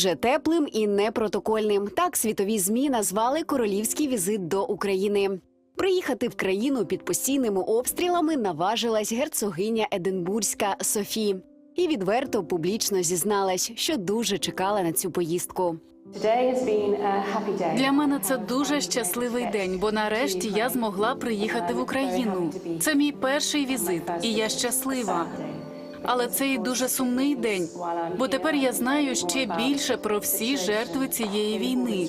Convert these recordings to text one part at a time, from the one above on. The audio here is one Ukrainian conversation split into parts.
Дуже теплим і непротокольним. Так світові змі назвали королівський візит до України. Приїхати в країну під постійними обстрілами наважилась герцогиня Единбурзька Софі. І відверто публічно зізналась, що дуже чекала на цю поїздку. Для мене це дуже щасливий день, бо нарешті я змогла приїхати в Україну. Це мій перший візит, і я щаслива. Але це і дуже сумний день, бо тепер я знаю ще більше про всі жертви цієї війни,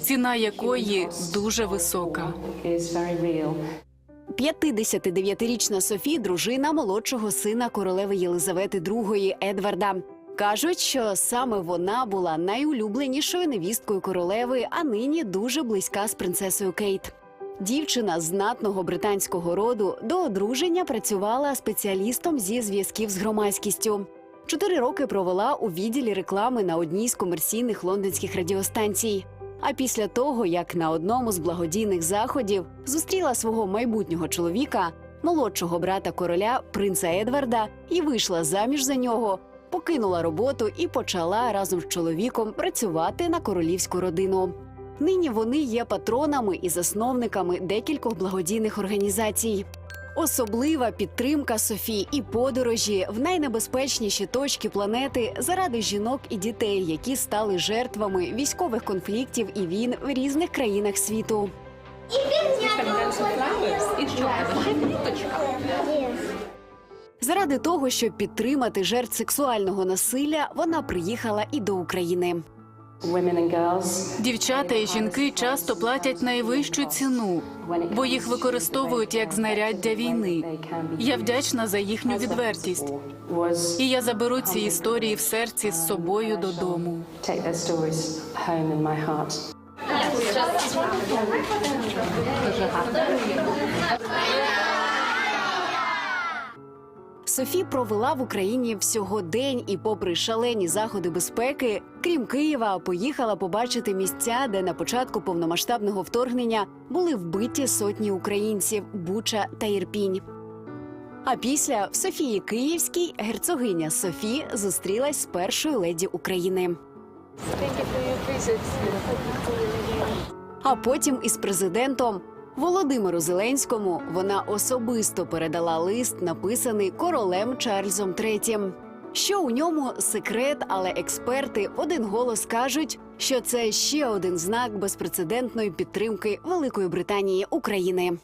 ціна якої дуже висока. 59-річна Софі дружина молодшого сина королеви Єлизавети II Едварда. Кажуть, що саме вона була найулюбленішою невісткою королеви, а нині дуже близька з принцесою Кейт. Дівчина знатного британського роду до одруження працювала спеціалістом зі зв'язків з громадськістю. Чотири роки провела у відділі реклами на одній з комерційних лондонських радіостанцій. А після того, як на одному з благодійних заходів зустріла свого майбутнього чоловіка, молодшого брата короля, принца Едварда, і вийшла заміж за нього, покинула роботу і почала разом з чоловіком працювати на королівську родину. Нині вони є патронами і засновниками декількох благодійних організацій. Особлива підтримка Софії і подорожі в найнебезпечніші точки планети заради жінок і дітей, які стали жертвами військових конфліктів і війн в різних країнах світу. Заради того, щоб підтримати жертв сексуального насилля, вона приїхала і до України. Дівчата і жінки часто платять найвищу ціну, бо їх використовують як знаряддя війни. Я вдячна за їхню відвертість. І я заберу ці історії в серці з собою додому. Their Софі провела в Україні всього день і, попри шалені заходи безпеки, крім Києва, поїхала побачити місця, де на початку повномасштабного вторгнення були вбиті сотні українців Буча та Ірпінь. А після в Софії Київській герцогиня Софі зустрілась з першою леді України. А потім із президентом Володимиру Зеленському вона особисто передала лист, написаний королем Чарльзом III. Що у ньому секрет, але експерти в один голос кажуть, що це ще один знак безпрецедентної підтримки Великої Британії України.